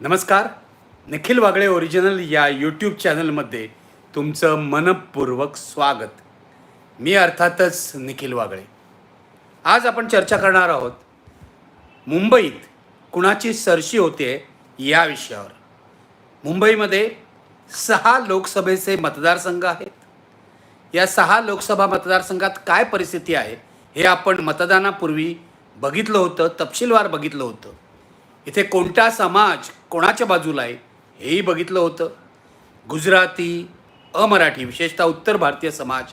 नमस्कार. निखिल वागळे ओरिजिनल या यूट्यूब चॅनलमध्ये तुमचं मनपूर्वक स्वागत. मी अर्थातच निखिल वागळे. आज आपण चर्चा करणार आहोत मुंबईत कुणाची सरशी होते या विषयावर. मुंबईमध्ये सहा लोकसभेचे मतदारसंघ आहेत. या सहा लोकसभा मतदारसंघात काय परिस्थिती आहे हे आपण मतदानापूर्वी बघितलं होतं तपशीलवार बघितलं होतं. इथे कोणता समाज कोणाच्या बाजूला आहे हेही बघितलं होतं. गुजराती अमराठी विशेषतः उत्तर भारतीय समाज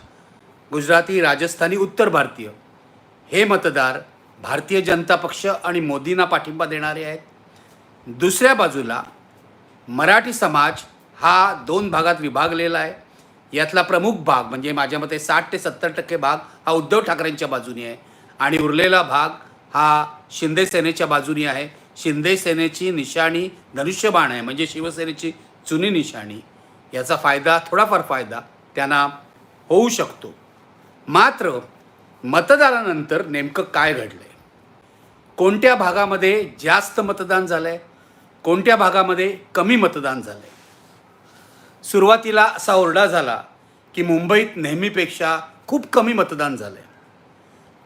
गुजराती राजस्थानी उत्तर भारतीय हे मतदार भारतीय जनता पक्ष आणि मोदींना पाठिंबा देणारे आहेत. दुसऱ्या बाजूला मराठी समाज हा दोन भागात विभागलेला आहे. यातला प्रमुख भाग म्हणजे माझ्या मते साठ ते सत्तर टक्के भाग हा उद्धव ठाकरेंच्या बाजूने आहे आणि उरलेला भाग हा शिंदे सेनेच्या बाजूने आहे. शिंदे सेनेची निशाणी धनुष्यबाण आहे म्हणजे शिवसेनेची जुनी निशाणी. याचा फायदा थोडाफार फायदा त्यांना होऊ शकतो. मात्र मतदानानंतर नेमकं काय घडलं आहे कोणत्या भागामध्ये जास्त मतदान झालं आहे कोणत्या भागामध्ये कमी मतदान झालं आहे सुरुवातीला असा ओरडा झाला की मुंबईत नेहमीपेक्षा खूप कमी मतदान झालं आहे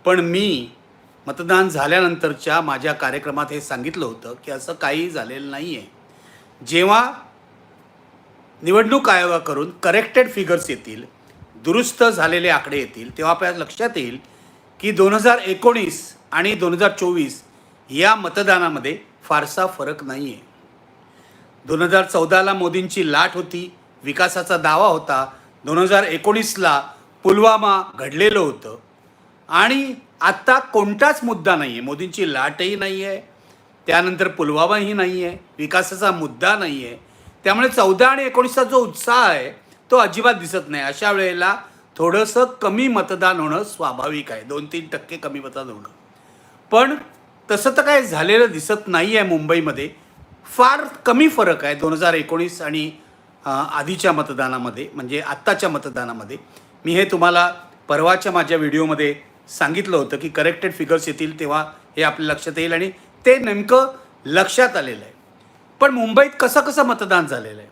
पण मी मतदान झाल्यानंतरच्या माझ्या कार्यक्रमात हे सांगितलं होतं की असं काही झालेलं नाही आहे जेव्हा निवडणूक आयोगाकडून करेक्टेड फिगर्स येतील दुरुस्त झालेले आकडे येतील तेव्हा आपल्या लक्षात येईल की दोन हजार एकोणीस आणि दोन हजार चोवीस या मतदानामध्ये फारसा फरक नाही आहे दोन हजार चौदाला मोदींची लाट होती विकासाचा दावा होता दोन हजार एकोणीसला पुलवामा घडलेलं होतं आणि आत्ता कोणताच मुद्दा नाही आहे मोदींची लाटही नाही आहे त्यानंतर पुलवामाही नाही आहे विकासाचा मुद्दा नाही आहे त्यामुळे चौदा आणि एकोणीसचा जो उत्साह आहे तो अजिबात दिसत नाही. अशा वेळेला थोडंसं कमी मतदान होणं स्वाभाविक आहे. दोन तीन टक्के कमी मतदान होणं. पण तसं तर काय झालेलं दिसत नाही आहे मुंबईमध्ये. फार कमी फरक आहे दोन हजार एकोणीस आणि आधीच्या मतदानामध्ये म्हणजे आत्ताच्या मतदानामध्ये. मी हे तुम्हाला परवाच्या माझ्या व्हिडिओमध्ये सांगितलं होतं की करेक्टेड फिगर्स येतील तेव्हा हे आपल्या लक्षात येईल आणि ते नेमकं लक्षात आलेलं आहे. पण मुंबईत कसं कसं मतदान झालेलं आहे?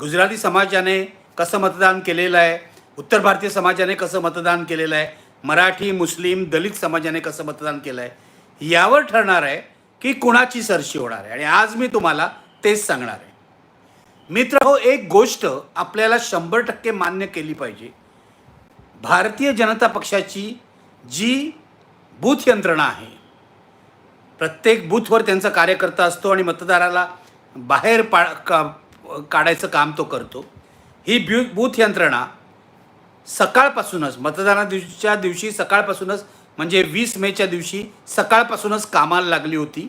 गुजराती समाजाने कसं मतदान केलेलं आहे? उत्तर भारतीय समाजाने कसं मतदान केलेलं आहे? मराठी मुस्लिम दलित समाजाने कसं मतदान केलं आहे यावर ठरणार आहे की कुणाची सरशी होणार आहे. आणि आज मी तुम्हाला तेच सांगणार आहे. मित्र हो एक गोष्ट आपल्याला शंभर टक्के मान्य केली पाहिजे. भारतीय जनता पक्षाची जी बूथ यंत्रणा आहे. प्रत्येक बूथवर त्यांचा कार्यकर्ता असतो आणि मतदाराला बाहेर पा का काढायचं काम तो करतो. ही ब्यू बूथ यंत्रणा सकाळपासूनच मतदाना दिवसच्या दिवशी सकाळपासूनच म्हणजे वीस मेच्या दिवशी सकाळपासूनच कामाला लागली होती.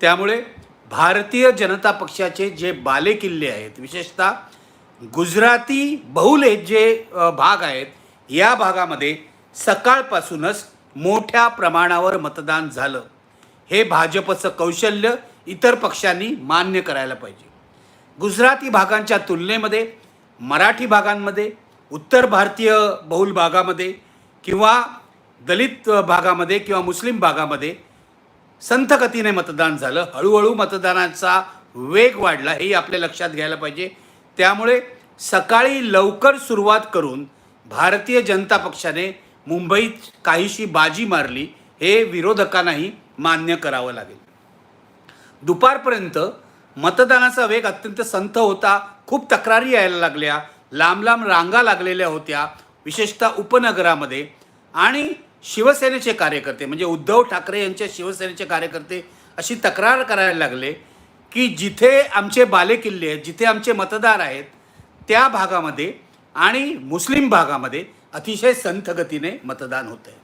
त्यामुळे भारतीय जनता पक्षाचे जे बालेकिल्ले आहेत विशेषतः गुजराती बहुल हे जे भाग आहेत या भागामध्ये सकाळपासूनच मोठ्या प्रमाणावर मतदान झालं. हे भाजपचं कौशल्य इतर पक्षांनी मान्य करायला पाहिजे. गुजराती भागांच्या तुलनेमध्ये मराठी भागांमध्ये उत्तर भारतीय बहुल भागामध्ये किंवा दलित भागामध्ये किंवा मुस्लिम भागामध्ये संथगतीने मतदान झालं. हळूहळू मतदानाचा वेग वाढला हे आपल्या लक्षात घ्यायला पाहिजे. त्यामुळे सकाळी लवकर सुरुवात करून भारतीय जनता पक्षाने मुंबईत काहीशी बाजी मारली हे विरोधकांनाही मान्य करावं लागेल. दुपारपर्यंत मतदानाचा वेग अत्यंत संथ होता. खूप तक्रारी यायला लागल्या. लांब लांब रांगा लागलेल्या होत्या. विशेषतः उपनगरामध्ये. आणि शिवसेनेचे कार्यकर्ते म्हणजे उद्धव ठाकरे यांच्या शिवसेनेचे कार्यकर्ते अशी तक्रार करायला लागले की जिथे आमचे बालेकिल्ले आहेत जिथे आमचे मतदार आहेत त्या भागामध्ये आणि मुस्लिम भागामध्ये अतिशय संथगतीने मतदान होतं आहे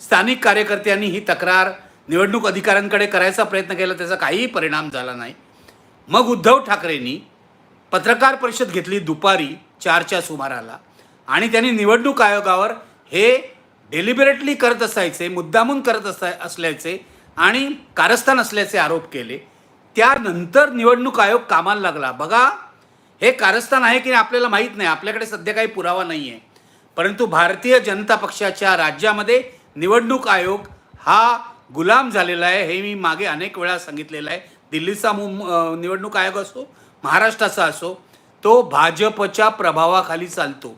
स्थानिक कार्यकर्त्यांनी ही तक्रार निवडणूक अधिकाऱ्यांकडे करायचा प्रयत्न केला त्याचा काहीही परिणाम झाला नाही. मग उद्धव ठाकरेंनी पत्रकार परिषद घेतली दुपारी चारच्या सुमाराला आणि त्यांनी निवडणूक आयोगावर हे डेलिबरेटली करत असायचे मुद्दामून करत असाय असल्याचे आणि कारस्थान असल्याचे आरोप केले. त्यानंतर निवडणूक आयोग कामाला लागला. बघा हे कारस्थान आहे की नाही आपल्याला माहीत नाही. आपल्याकडे सध्या काही पुरावा नाही आहे परंतु भारतीय जनता पक्षाच्या राज्यामध्ये निवडणूक आयोग हा गुलाम झालेला आहे हे मी मागे अनेक वेळा सांगितलेलं आहे. दिल्लीचा मुं निवडणूक आयोग असो महाराष्ट्राचा असो तो भाजपच्या प्रभावाखाली चालतो.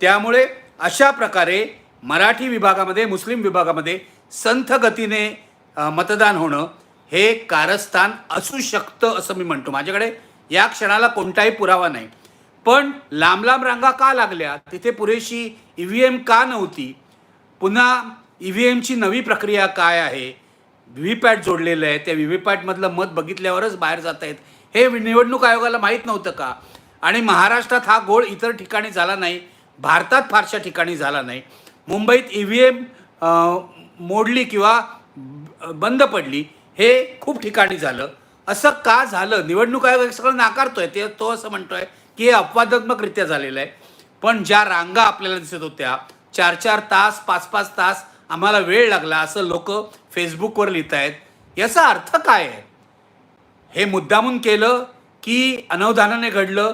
त्यामुळे अशा प्रकारे मराठी विभागामध्ये मुस्लिम विभागामध्ये संथ गतीने मतदान होणं हे कारस्थान असू शकतं असं मी म्हणतो. माझ्याकडे या क्षणाला कोणताही पुरावा नाही. पण लांब लांब रांगा का लागल्या? तिथे पुरेशी ई व्ही एम का नव्हती? पुन्हा ई व्ही एमची नवी प्रक्रिया काय आहे? व्ही व्ही पॅट जोडलेलं आहे. त्या व्ही व्ही पॅटमधलं मत बघितल्यावरच बाहेर जात आहेत हे निवडणूक आयोगाला माहीत नव्हतं का? आणि महाराष्ट्रात हा गोळ इतर ठिकाणी झाला नाही. भारतात फारशा ठिकाणी झाला नाही. मुंबईत ई व्ही एम मोडली किंवा बंद पडली हे खूप ठिकाणी झालं. असं का झालं? निवडणूक आयोग हे सगळं नाकारतोय. ते तो असं म्हणतोय. की हे अपवादात्मकरित्या झालेलं आहे. पण ज्या रांगा आपल्याला दिसत होत्या चार चार तास पाच पाच तास आम्हाला वेळ लागला असं लोक फेसबुकवर लिहित आहेत याचा अर्थ काय आहे? हे मुद्दामून केलं की अनवधानाने घडलं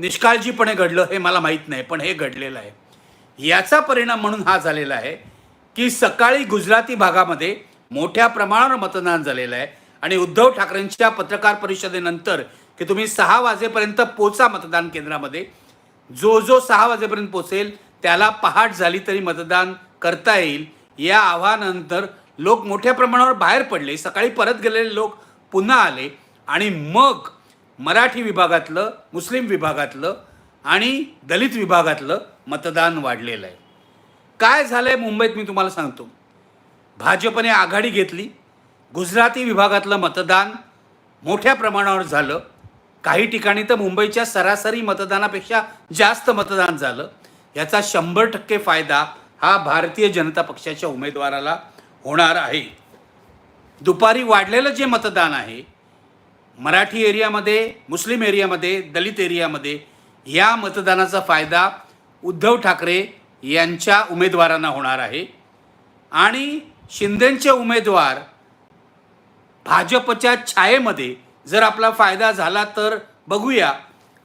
निष्काळजीपणे घडलं हे मला माहीत नाही पण हे घडलेलं आहे. याचा परिणाम म्हणून हा झालेला आहे की सकाळी गुजराती भागामध्ये मोठ्या प्रमाणावर मतदान झालेलं आहे आणि उद्धव ठाकरेंच्या पत्रकार परिषदेनंतर की तुम्ही सहा वाजेपर्यंत पोचा मतदान केंद्रामध्ये. जो जो सहा वाजेपर्यंत पोचेल त्याला पहाट झाली तरी मतदान करता येईल. या आव्हानानंतर लोक मोठ्या प्रमाणावर बाहेर पडले. सकाळी परत गेलेले लोक पुन्हा आले. आणि मग मराठी विभागातलं मुस्लिम विभागातलं आणि दलित विभागातलं मतदान वाढलेलं आहे. काय झालं आहे मुंबईत मी तुम्हाला सांगतो. भाजपने आघाडी घेतली. गुजराती विभागातलं मतदान मोठ्या प्रमाणावर झालं. काही ठिकाणी तर मुंबईच्या सरासरी मतदानापेक्षा जास्त मतदान झालं. याचा शंभर टक्के फायदा हा भारतीय जनता पक्षाच्या उमेदवाराला होणार आहे. दुपारी वाढलेलं जे मतदान आहे मराठी एरियामध्ये मुस्लिम एरियामध्ये दलित एरियामध्ये या मतदानाचा फायदा उद्धव ठाकरे यांच्या उमेदवारांना होणार आहे. आणि शिंदेंचे उमेदवार भाजपच्या छायेमध्ये जर आपला फायदा झाला तर बघूया.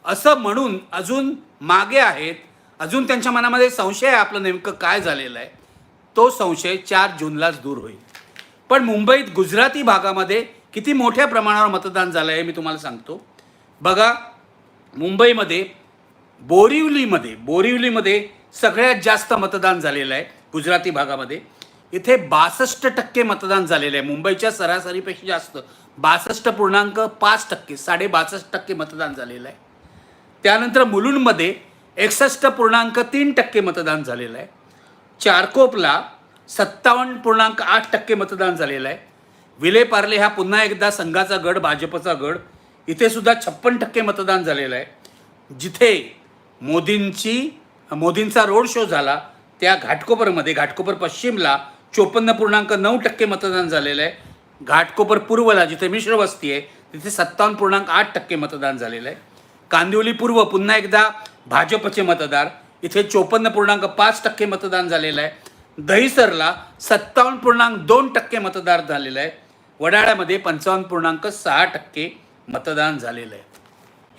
असं म्हणून अजून मागे आहेत अजून त्यांच्या मनामध्ये संशय आहे आपलं नेमकं काय झालेलं आहे. तो संशय चार जूनलाच दूर होईल. पण मुंबईत गुजराती भागामध्ये किती मोठ्या प्रमाणावर मतदान झालं आहे मी तुम्हाला सांगतो. बघा मुंबईमध्ये बोरिवलीमध्ये बोरिवलीमध्ये सगळ्यात जास्त मतदान झालेलं आहे गुजराती भागामध्ये. इथे बासष्ट टक्के मतदान झालेलं आहे. मुंबईच्या सरासरीपेक्षा जास्त. बासष्ट पूर्णांक पाच टक्के साडे बासष्ट टक्के मतदान झालेलं आहे. त्यानंतर मुलुंडमध्ये एकसष्ट पूर्णांक तीन टक्के मतदान झालेलं आहे. चारकोपला सत्तावन्न पूर्णांक आठ टक्के मतदान झालेलं आहे. विलेपार्ले हा पुन्हा एकदा संघाचा गड भाजपचा गड इथे सुद्धा छप्पन टक्के मतदान झालेलं आहे. जिथे मोदींची मोदींचा रोड शो झाला त्या घाटकोपरमध्ये घाटकोपर पश्चिमला चोपन्न पूर्णांक नऊ टक्के मतदान झालेलं आहे. घाटकोपर पूर्वला जिथे मिश्र वस्ती आहे तिथे सत्तावन्न पूर्णांक आठ टक्के मतदान झालेलं आहे. कांदिवली पूर्व पुन्हा एकदा भाजपचे मतदार इथे चोपन्न पूर्णांक पाच टक्के मतदान झालेलं आहे. दहिसरला सत्तावन्न पूर्णांक दोन टक्के मतदार झालेलं आहे. वडाळ्यामध्ये पंचावन्न पूर्णांक सहा टक्के मतदान झालेलं आहे.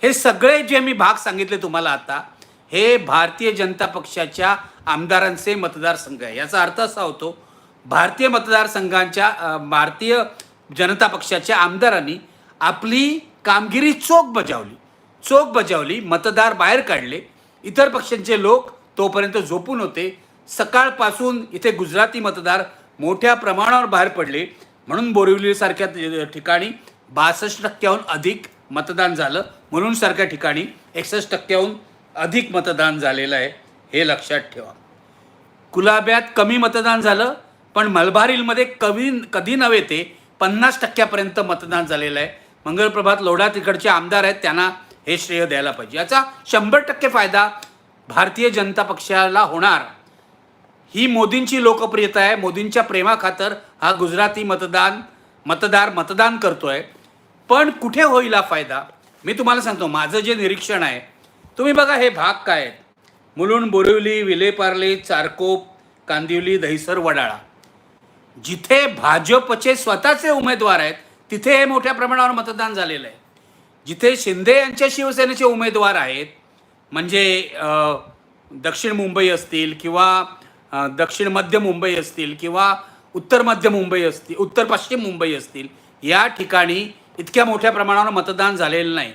हे सगळे जे मी भाग सांगितले तुम्हाला आता हे भारतीय जनता पक्षाच्या आमदारांचे मतदारसंघ आहे. याचा अर्थ असा होतो भारतीय मतदारसंघांच्या भारतीय जनता पक्षाच्या आमदारांनी आपली कामगिरी चोख बजावली. चोख बजावली मतदार बाहेर काढले. इतर पक्षांचे लोक तोपर्यंत झोपून होते. सकाळपासून इथे गुजराती मतदार मोठ्या प्रमाणावर बाहेर पडले. म्हणून बोरिवलीसारख्या ठिकाणी बासष्ट टक्क्याहून अधिक मतदान झालं. म्हणून सारख्या ठिकाणी एकसष्ट टक्क्याहून अधिक मतदान झालेलं आहे. हे लक्षात ठेवा. कुलाब्यात कमी मतदान झालं. पण मलबार हिलमध्ये कवी कधी नव्हे ते पन्नास टक्क्यापर्यंत मतदान झालेलं आहे. मंगळप्रभात लोढा तिकडचे आमदार आहेत त्यांना हे श्रेय द्यायला पाहिजे. याचा शंभर टक्के फायदा भारतीय जनता पक्षाला होणार. ही मोदींची लोकप्रियता आहे. मोदींच्या प्रेमाखातर हा गुजराती मतदान मतदार मतदान करतो आहे पण कुठे होईल हा फायदा? मी तुम्हाला सांगतो माझं जे निरीक्षण आहे तुम्ही बघा हे भाग काय आहेत. मुलुंड बोरिवली विलेपार्ले चारकोप कांदिवली दहिसर वडाळा. जिथे भाजपचे स्वतःचे उमेदवार आहेत तिथे हे मोठ्या प्रमाणावर मतदान झालेलं आहे. जिथे शिंदे यांच्या शिवसेनेचे उमेदवार आहेत म्हणजे दक्षिण मुंबई असतील किंवा दक्षिण मध्य मुंबई असतील किंवा उत्तर मध्य मुंबई असतील उत्तर पश्चिम मुंबई असतील या ठिकाणी इतक्या मोठ्या प्रमाणावर मतदान झालेलं नाही.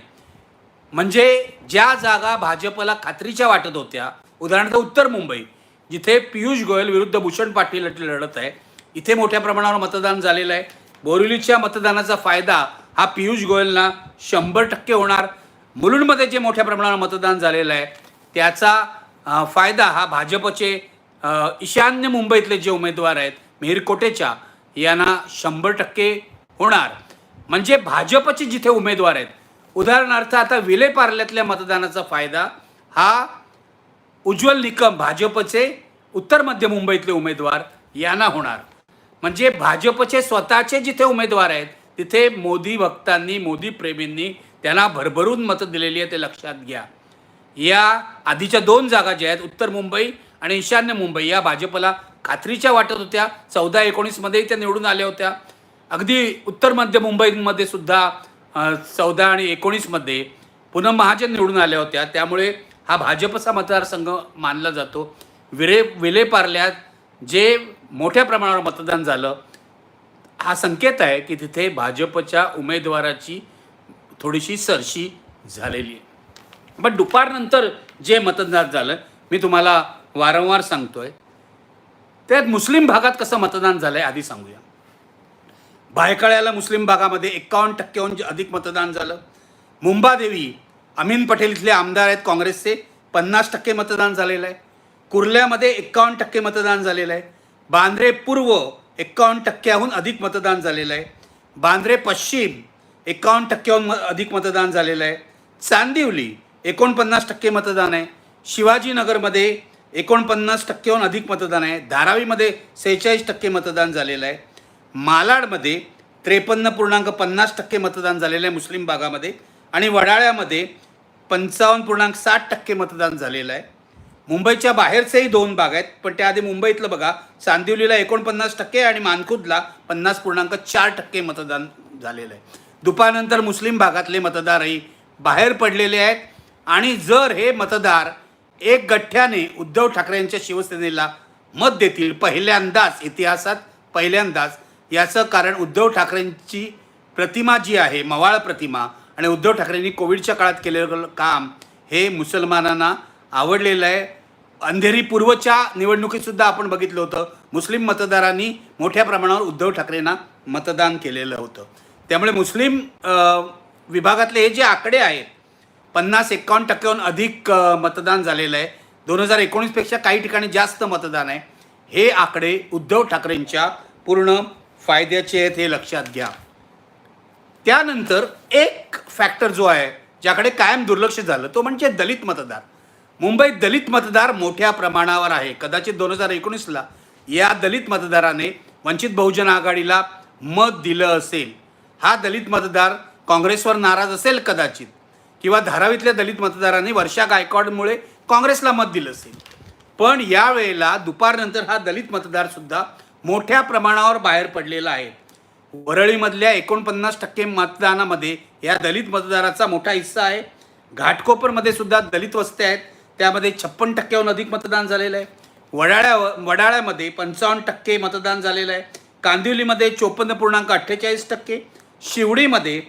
म्हणजे ज्या जागा भाजपला खात्रीच्या वाटत होत्या उदाहरणार्थ उत्तर मुंबई जिथे पियुष गोयल विरुद्ध भूषण पाटील लढत आहे इथे मोठ्या प्रमाणावर मतदान झालेलं आहे. बोरिवलीच्या मतदानाचा फायदा हा पियुष गोयलना शंभर टक्के होणार. मुलुंडमध्ये जे मोठ्या प्रमाणावर मतदान झालेलं आहे त्याचा फायदा हा भाजपचे ईशान्य मुंबईतले जे उमेदवार आहेत मिहिरकोटेच्या यांना शंभर टक्के होणार. म्हणजे भाजपचे जिथे उमेदवार आहेत उदाहरणार्थ आता विलेपार्ल्यातल्या मतदानाचा फायदा हा उज्ज्वल निकम भाजपचे उत्तर मध्य मुंबईतले उमेदवार यांना होणार. म्हणजे भाजपचे स्वतःचे जिथे उमेदवार आहेत तिथे मोदी भक्तांनी मोदी प्रेमींनी त्यांना भरभरून मतं दिलेली आहे ते लक्षात घ्या. या आधीच्या दोन जागा ज्या आहेत उत्तर मुंबई आणि ईशान्य मुंबई या भाजपला खात्रीच्या वाटत होत्या. चौदा एकोणीसमध्येही त्या निवडून आल्या होत्या. अगदी उत्तर मध्य मुंबईमध्ये सुद्धा चौदा आणि एकोणीसमध्ये पुन्हा महाजन निवडून आल्या होत्या. त्यामुळे हा भाजपचा मतदारसंघ मानला जातो. विरे विलेपार्ल्यात जे मोठ्या प्रमाणावर मतदान झालं. हा संकेत आहे की तिथे भाजपच्या उमेदवाराची थोडीशी सरशी झालेली आहे. पण दुपारनंतर जे मतदान झालं मी तुम्हाला वारंवार सांगतोय त्यात मुस्लिम भागात कसं मतदान झालं आहे आधी सांगूया. भायखळ्याला मुस्लिम भागामध्ये एक्कावन्न टक्क्याहून अधिक मतदान झालं. मुंबादेवी अमीन पटेल इथले आमदार आहेत काँग्रेसचे पन्नास टक्के मतदान झालेलं आहे. कुर्ल्यामध्ये एक्कावन्न टक्के मतदान झालेलं आहे. बांद्रे पूर्व एक्कावन्न टक्क्याहून अधिक मतदान झालेलं आहे. बांद्रे पश्चिम एक्कावन्न टक्क्याहून म- अधिक मतदान झालेलं आहे. चांदिवली एकोणपन्नास टक्के मतदान आहे. शिवाजीनगरमध्ये एकोणपन्नास टक्क्याहून अधिक मतदान आहे. धारावीमध्ये सेहेचाळीस टक्के मतदान झालेलं आहे. मालाडमध्ये त्रेपन्न पूर्णांक पन्नास टक्के मतदान झालेलं आहे मुस्लिम भागामध्ये. आणि वडाळ्यामध्ये पंचावन्न पूर्णांक साठ टक्के मतदान झालेलं आहे. मुंबईच्या बाहेरचेही दोन भाग आहेत पण त्याआधी मुंबईतलं बघा. चांदिवलीला एकोणपन्नास टक्के आणि मानखुदला पन्नास पूर्णांक चार टक्के मतदान झालेलं आहे. दुपारनंतर मुस्लिम भागातले मतदारही बाहेर पडलेले आहेत. आणि जर हे मतदार एक गठ्ठ्याने उद्धव ठाकरेंच्या शिवसेनेला मत देतील पहिल्यांदाच इतिहासात पहिल्यांदाच याचं कारण उद्धव ठाकरेंची प्रतिमा जी आहे मवाळ प्रतिमा आणि उद्धव ठाकरेंनी कोविडच्या काळात केलेलं काम हे मुसलमानांना आवडलेलं आहे. अंधेरी पूर्वच्या निवडणुकीतसुद्धा आपण बघितलं होतं. मुस्लिम मतदारांनी मोठ्या प्रमाणावर उद्धव ठाकरेंना मतदान केलेलं होतं. त्यामुळे मुस्लिम विभागातले हे जे आकडे आहेत पन्नास एकावन्न टक्क्याहून अधिक मतदान झालेलं आहे. दोन हजार एकोणीसपेक्षा काही ठिकाणी जास्त मतदान आहे. हे आकडे उद्धव ठाकरेंच्या पूर्ण फायद्याचे आहेत हे लक्षात घ्या. त्यानंतर एक फॅक्टर जो आहे ज्याकडे कायम दुर्लक्ष झालं तो म्हणजे दलित मतदार. मुंबईत दलित मतदार मोठ्या प्रमाणावर आहे. कदाचित दोन हजार एकोणीसला या दलित मतदाराने वंचित बहुजन आघाडीला मत दिलं असेल. हा दलित मतदार काँग्रेसवर नाराज असेल कदाचित. किंवा धारावीतल्या दलित मतदारांनी वर्षा गायकवाडमुळे काँग्रेसला मत दिलं असेल. पण यावेळेला दुपारनंतर हा दलित मतदारसुद्धा मोठ्या प्रमाणावर बाहेर पडलेला आहे. वरळीमधल्या एकोणपन्नास टक्के मतदानामध्ये या दलित मतदाराचा मोठा हिस्सा आहे. घाटकोपरमध्ये सुद्धा दलित वस्त्या आहेत. त्यामध्ये छप्पन टक्क्याहून अधिक मतदान झालेलं आहे. वडाळ्या वडाळ्यामध्ये पंचावन्न टक्के मतदान झालेलं आहे. कांदिवलीमध्ये चोपन्न पूर्णांक अठ्ठेचाळीस टक्के. शिवडीमध्ये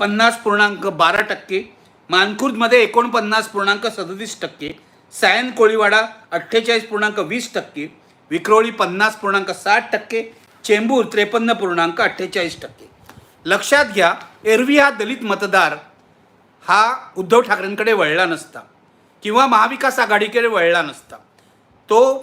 पन्नास पूर्णांक बारा टक्के. मानखुर्दमध्ये एकोणपन्नास पूर्णांक सदतीस टक्के. सायन कोळीवाडा अठ्ठेचाळीस पूर्णांक वीस टक्के. विक्रोळी पन्नास पूर्णांक साठ टक्के. चेंबूर त्रेपन्न पूर्णांक अठ्ठेचाळीस टक्के. लक्षात घ्या एरवी हा दलित मतदार हा उद्धव ठाकरेंकडे वळला नसता. किंवा महाविकास आघाडीकडे वळला नसता. तो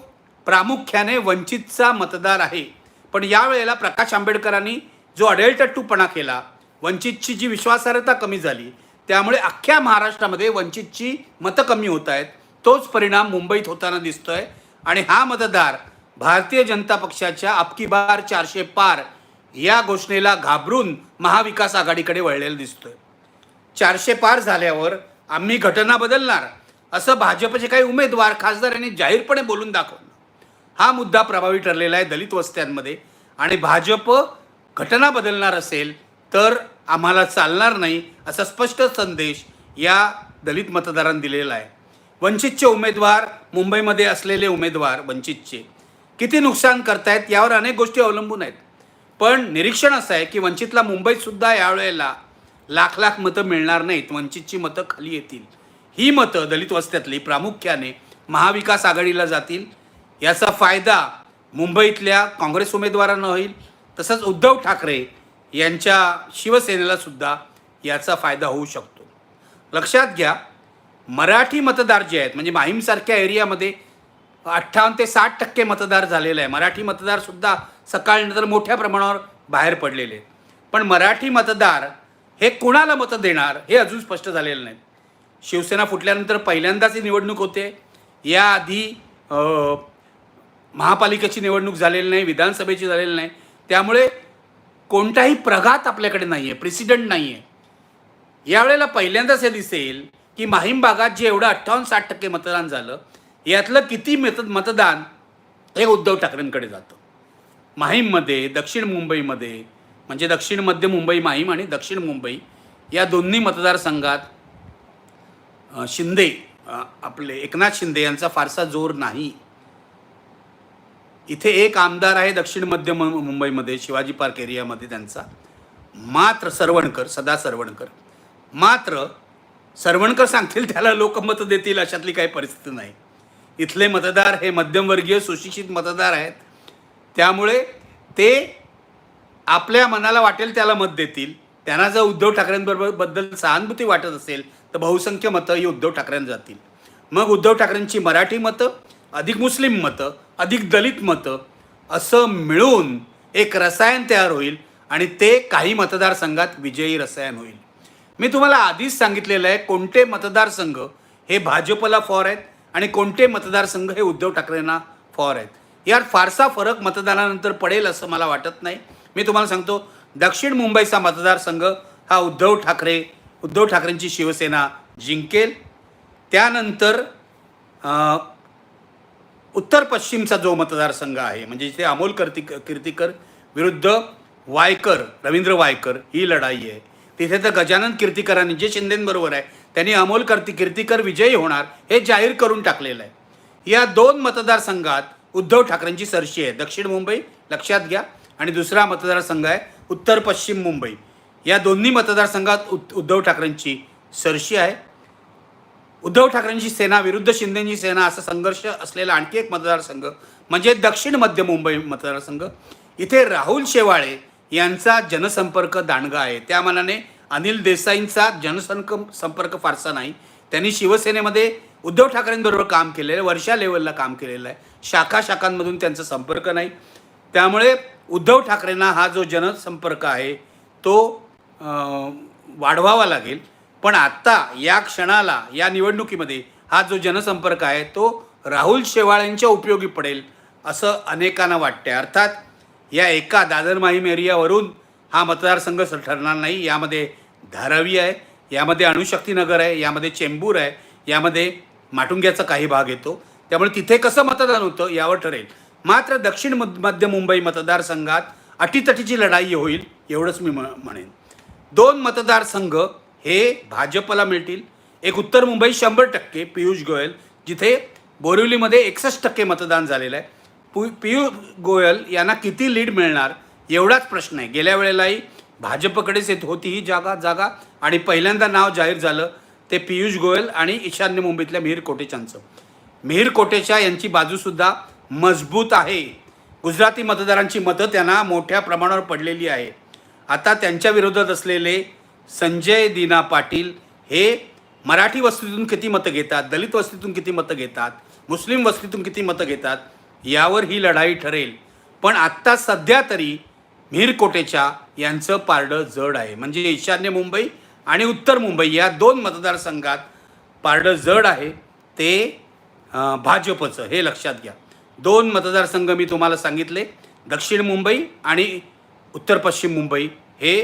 प्रामुख्याने वंचितचा मतदार आहे. पण यावेळेला प्रकाश आंबेडकरांनी जो अडेलटट्टूपणा केला वंचितची जी विश्वासार्हता कमी झाली त्यामुळे अख्ख्या महाराष्ट्रामध्ये वंचितची मतं कमी होत आहेत. तोच परिणाम मुंबईत होताना दिसतोय. आणि हा मतदार भारतीय जनता पक्षाच्या अबकी बार चारशे पार या घोषणेला घाबरून महाविकास आघाडीकडे वळलेला दिसतोय. चारशे पार झाल्यावर आम्ही घटना बदलणार. असं भाजपचे काही उमेदवार खासदार यांनी जाहीरपणे बोलून दाखवलं. हा मुद्दा प्रभावी ठरलेला आहे दलित वस्त्यांमध्ये. आणि भाजप घटना बदलणार असेल तर आम्हाला चालणार नाही असा स्पष्ट संदेश या दलित मतदारांनी दिलेला आहे. वंचितचे उमेदवार मुंबईमध्ये असलेले उमेदवार वंचितचे किती नुकसान करतायत यावर अनेक गोष्टी अवलंबून आहेत. पण निरीक्षण असं आहे की वंचितला मुंबईतसुद्धा यावेळेला लाख लाख मतं मिळणार नाहीत वंचितची मतं खाली येतील. ही मतं दलित वस्त्यातली प्रामुख्याने महाविकास आघाडीला जातील. याचा फायदा मुंबईतल्या काँग्रेस उमेदवारांना होईल. तसंच उद्धव ठाकरे यांच्या शिवसेनेला सुद्धा याचा फायदा होऊ शकतो. लक्षात घ्या मराठी मतदार जे आहेत म्हणजे माहीमसारख्या एरियामध्ये अठ्ठावन्न ते साठ टक्के मतदार झालेलं आहे. मराठी मतदारसुद्धा सकाळनंतर मोठ्या प्रमाणावर बाहेर पडलेले आहेत. पण मराठी मतदार हे कुणाला मतं देणार हे अजून स्पष्ट झालेलं नाही. शिवसेना फुटल्यानंतर पहिल्यांदाच ही निवडणूक होते. याआधी महापालिकेची निवडणूक झालेली नाही विधानसभेची झालेली नाही. त्यामुळे कोणताही प्रघात आपल्याकडे नाही आहे प्रेसिडेंट नाही आहे यावेळेला पहिल्यांदाच हे दिसेल की माहीम भागात जे एवढं अठ्ठावन्न साठ टक्के मतदान झालं यातलं किती मत मतदान हे उद्धव ठाकरेंकडे जातं. माहीममध्ये दक्षिण मुंबईमध्ये म्हणजे दक्षिण मध्य मुंबई माहीम आणि दक्षिण मुंबई या दोन्ही मतदारसंघात शिंदे आपले एकनाथ शिंदे यांचा फारसा जोर नाही. इथे एक आमदार आहे दक्षिण मध्य मुंबईमध्ये शिवाजी पार्क एरियामध्ये त्यांचा. मात्र सरवणकर सदा सरवणकर. मात्र सरवणकर सांगतील त्याला लोकमत देतील अशातली काही परिस्थिती नाही. इथले मतदार हे मध्यमवर्गीय सुशिक्षित मतदार आहेत. त्यामुळे ते आपल्या मनाला वाटेल त्याला मत देतील. त्यांना जर उद्धव ठाकरेंबरोबरबद्दल सहानुभूती वाटत असेल तर बहुसंख्य मतं ही उद्धव ठाकरेंना जातील. मग उद्धव ठाकरेंची मराठी मतं अधिक मुस्लिम मतं अधिक दलित मतं असं मिळून एक रसायन तयार होईल आणि ते काही मतदारसंघात विजयी रसायन होईल. मी तुम्हाला आधीच सांगितलेलं आहे कोणते मतदारसंघ हे भाजपला फॉर आहेत आणि कोणते मतदारसंघ हे उद्धव ठाकरेंना फॉर आहेत. यात फारसा फरक मतदानानंतर पडेल असं मला वाटत नाही. मी तुम्हाला सांगतो दक्षिण मुंबईचा मतदारसंघ हा उद्धव ठाकरे उद्धव ठाकरेंची शिवसेना जिंकेल. त्यानंतर उत्तर पश्चिमचा जो मतदारसंघ आहे म्हणजे जिथे अमोल कर्ती कीर्तीकर विरुद्ध वायकर रवींद्र वायकर ही लढाई आहे. तिथे तर गजानन कीर्तीकरांनी जे शिंदेंबरोबर आहे त्यांनी अमोल कर्ती कीर्तीकर विजयी होणार हे जाहीर करून टाकलेलं आहे. या दोन मतदारसंघात उद्धव ठाकरेंची सरशी आहे. दक्षिण मुंबई लक्षात घ्या. आणि दुसरा मतदारसंघ आहे उत्तर पश्चिम मुंबई. या दोन्ही मतदारसंघात उद्धव ठाकरेंची सरशी आहे. उद्धव ठाकरेंची सेना विरुद्ध शिंदेची सेना असा संघर्ष असलेला आणखी एक मतदारसंघ म्हणजे दक्षिण मध्य मुंबई मतदारसंघ. इथे राहुल शेवाळे यांचा जनसंपर्क दांडगा आहे. त्या मनाने अनिल देसाईंचा जनसंक संपर्क फारसा नाही. त्यांनी शिवसेनेमध्ये उद्धव ठाकरेंबरोबर काम केलेलं आहे वर्षा लेवलला काम केलेलं आहे. शाखा शाखांमधून त्यांचा संपर्क नाही. त्यामुळे उद्धव ठाकरेंना हा जो जनसंपर्क आहे तो वाढवावा लागेल. पण आत्ता या क्षणाला या निवडणुकीमध्ये हा जो जनसंपर्क आहे तो राहुल शेवाळ्यांच्या उपयोगी पडेल असं अनेकांना वाटते अर्थात या एका दादर माहीम एरियावरून हा मतदारसंघ ठरणार नाही. यामध्ये धारावी आहे यामध्ये अणुशक्तीनगर आहे यामध्ये चेंबूर आहे यामध्ये माटुंग्याचा काही भाग येतो. त्यामुळे तिथे कसं मतदान होतं यावर ठरेल. मात्र दक्षिण मध्य मुंबई मतदारसंघात अटीतटीची लढाई होईल एवढंच मी म्हणेन. दोन मतदारसंघ हे भाजपला मिळतील. एक उत्तर मुंबई शंभर टक्के पियुष गोयल जिथे बोरिवलीमध्ये एकसष्ट टक्के मतदान झालेलं आहे. पु पियुष गोयल यांना किती लीड मिळणार एवढाच प्रश्न आहे. गेल्या वेळेलाही भाजपकडेच येत होती ही जागा जागा आणि पहिल्यांदा नाव जाहीर झालं ते पियुष गोयल आणि ईशान्य मुंबईतल्या मिहीर कोटेचांचं मिहीर कोटेचा यांची बाजूसुद्धा मजबूत आहे. गुजराती मतदारांची मतं त्यांना मोठ्या प्रमाणावर पडलेली आहे. आता त्यांच्या विरोधात असलेले संजय दीना पाटील हे मराठी वस्तीतून किती मतं घेतात दलित वस्तीतून किती मतं घेतात मुस्लिम वस्तीतून किती मतं घेतात यावर ही लढाई ठरेल. पण आत्ता सध्या तरी मिरकोटेच्या यांचं पारडं जड आहे. म्हणजे ईशान्य मुंबई आणि उत्तर मुंबई या दोन मतदारसंघात पारडं जड आहे. ते भाजपचं हे लक्षात घ्या. दोन मतदारसंघ मी तुम्हाला सांगितले. दक्षिण मुंबई आणि उत्तर पश्चिम मुंबई हे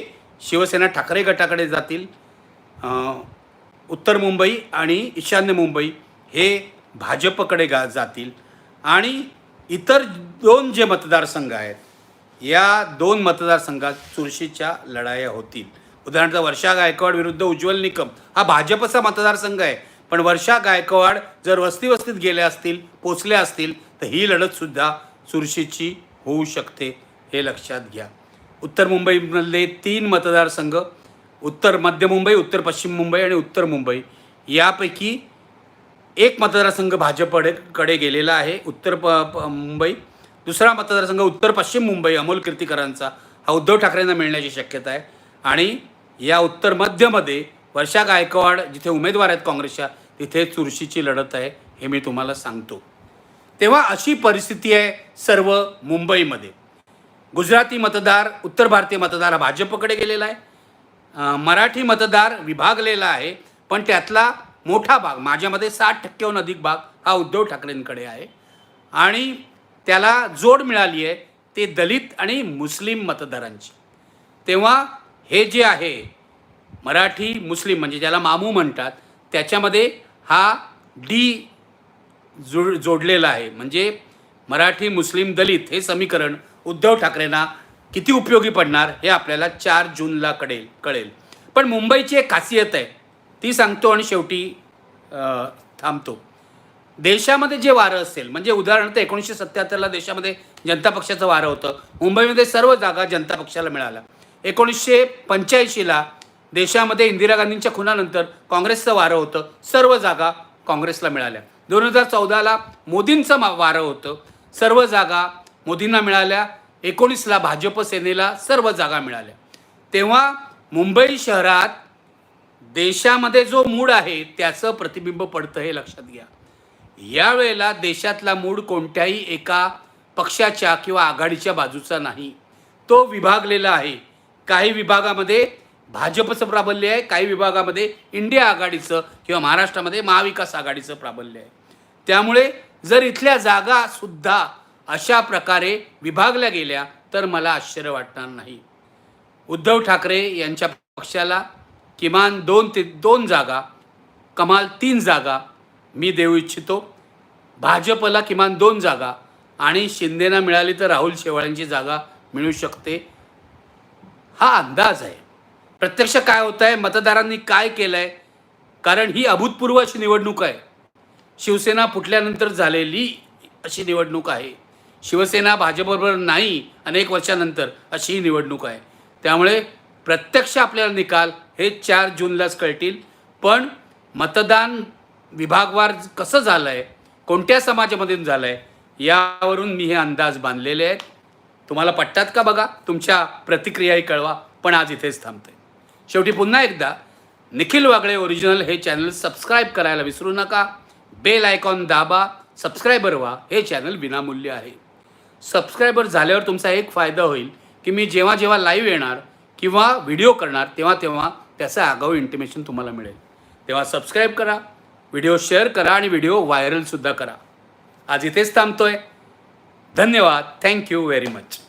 शिवसेना ठाकरे गटाकडे जातील. उत्तर मुंबई आणि ईशान्य मुंबई हे भाजपकडे गा जातील. आणि इतर दोन जे मतदारसंघ आहेत या दोन मतदारसंघात चुरशीच्या लढाया होतील. उदाहरणार्थ वर्षा गायकवाड विरुद्ध उज्ज्वल निकम हा भाजपचा मतदारसंघ आहे. पण वर्षा गायकवाड जर वस्ती वस्तीत गेल्या असतील पोचल्या असतील तर ही लढतसुद्धा चुरशीची होऊ शकते हे लक्षात घ्या. उत्तर मुंबईमधले तीन मतदारसंघ उत्तर मध्य मुंबई उत्तर पश्चिम मुंबई आणि उत्तर मुंबई. यापैकी एक मतदारसंघ भाजपकडे कडे गेलेला आहे उत्तर प प- मुंबई. दुसरा मतदारसंघ उत्तर पश्चिम मुंबई अमोल कीर्तीकरांचा. हा उद्धव ठाकरेंना मिळण्याची शक्यता आहे. आणि या उत्तर मध्यमध्ये वर्षा गायकवाड जिथे उमेदवार आहेत काँग्रेसच्या तिथे चुरशीची लढत आहे हे मी तुम्हाला सांगतो. तेव्हा अशी परिस्थिती आहे सर्व मुंबईमध्ये. गुजराती मतदार उत्तर भारतीय मतदार हा भाजपकडे गेलेला आहे. मराठी मतदार विभागलेला आहे पण त्यातला मोठा भाग माझ्यामध्ये साठ टक्क्याहून अधिक भाग हा उद्धव ठाकरेंकडे आहे. आणि त्याला जोड मिळाली आहे ते दलित आणि मुस्लिम मतदारांची. तेव्हा हे जे आहे मराठी मुस्लिम म्हणजे ज्याला मामू म्हणतात त्याच्यामध्ये हा डी जोड जोडलेला आहे. म्हणजे मराठी मुस्लिम दलित हे समीकरण उद्धव ठाकरेंना किती उपयोगी पडणार हे आपल्याला चार जूनला कळेल कळेल. पण मुंबईची एक खासियत आहे ती सांगतो आणि शेवटी थांबतो. देशामध्ये जे वारं असेल म्हणजे उदाहरणार्थ एकोणीसशे सत्याहत्तरला देशामध्ये जनता पक्षाचं वारं होतं मुंबईमध्ये सर्व जागा जनता पक्षाला मिळाल्या. एकोणीसशे पंच्याऐंशीला देशामध्ये इंदिरा गांधींच्या खुनानंतर काँग्रेसचं वारं होतं सर्व जागा काँग्रेसला मिळाल्या. दोन हजार चौदाला मोदींचं मा- वारं होतं सर्व जागा मोदींना मिळाल्या एकोणीसला भाजप सेनेला सर्व जागा मिळाल्या. तेव्हा मुंबई शहरात देशामध्ये जो मूड आहे त्याचं प्रतिबिंब पडतं हे लक्षात घ्या. यावेळेला देशातला मूड कोणत्याही एका पक्षाच्या किंवा आघाडीच्या बाजूचा नाही. तो विभागलेला आहे. काही विभागामध्ये भाजपचं प्राबल्य आहे काही विभागामध्ये इंडिया आघाडीचं किंवा महाराष्ट्रामध्ये महाविकास आघाडीचं प्राबल्य आहे. त्यामुळे जर इथल्या जागासुद्धा अशा प्रकारे विभागल्या गेल्या तर मला आश्चर्य वाटणार नाही. उद्धव ठाकरे यांच्या पक्षाला किमान दोन ते दोन जागा कमाल तीन जागा मी देऊ इच्छितो. भाजपला किमान दोन जागा आणि शिंदेना मिळाली तर राहुल शेवाळ्यांची जागा मिळू शकते. हा अंदाज आहे. प्रत्यक्ष काय होत आहे मतदारांनी काय केलं आहे कारण ही अभूतपूर्व अशी निवडणूक आहे. शिवसेना फुटल्यानंतर झालेली अशी निवडणूक आहे. शिवसेना भाजपबरोबर नाही अनेक वर्षानंतर अशी ही निवडणूक आहे. त्यामुळे प्रत्यक्ष आपल्याला निकाल हे चार जूनलाच कळतील. पण मतदान विभागवार कसं झालं आहे कोणत्या समाजामधून झालं आहे यावरून मी हे अंदाज बांधलेले आहेत. तुम्हाला पटतात का बघा? तुमच्या प्रतिक्रियाही कळवा. पण आज इथेच थांबते शेवटी पुन्हा एकदा निखिल वागळे ओरिजिनल हे चॅनल सबस्क्राईब करायला विसरू नका. बेल आयकॉन दाबा. सबस्क्रायबर व्हा. हे चॅनल विनामूल्य आहे. सबस्क्रायबर झाल्यावर तुमचा एक फायदा होईल की मी जेव्हा जेव्हा लाईव्ह येणार किंवा व्हिडिओ करणार तेव्हा तेव्हा त्याचं आगाऊ इंटिमेशन तुम्हाला मिळेल. तेव्हा सबस्क्राईब करा व्हिडिओ शेअर करा आणि व्हिडिओ व्हायरलसुद्धा करा. आज इथेच थांबतो आहे धन्यवाद थँक्यू व्हेरी मच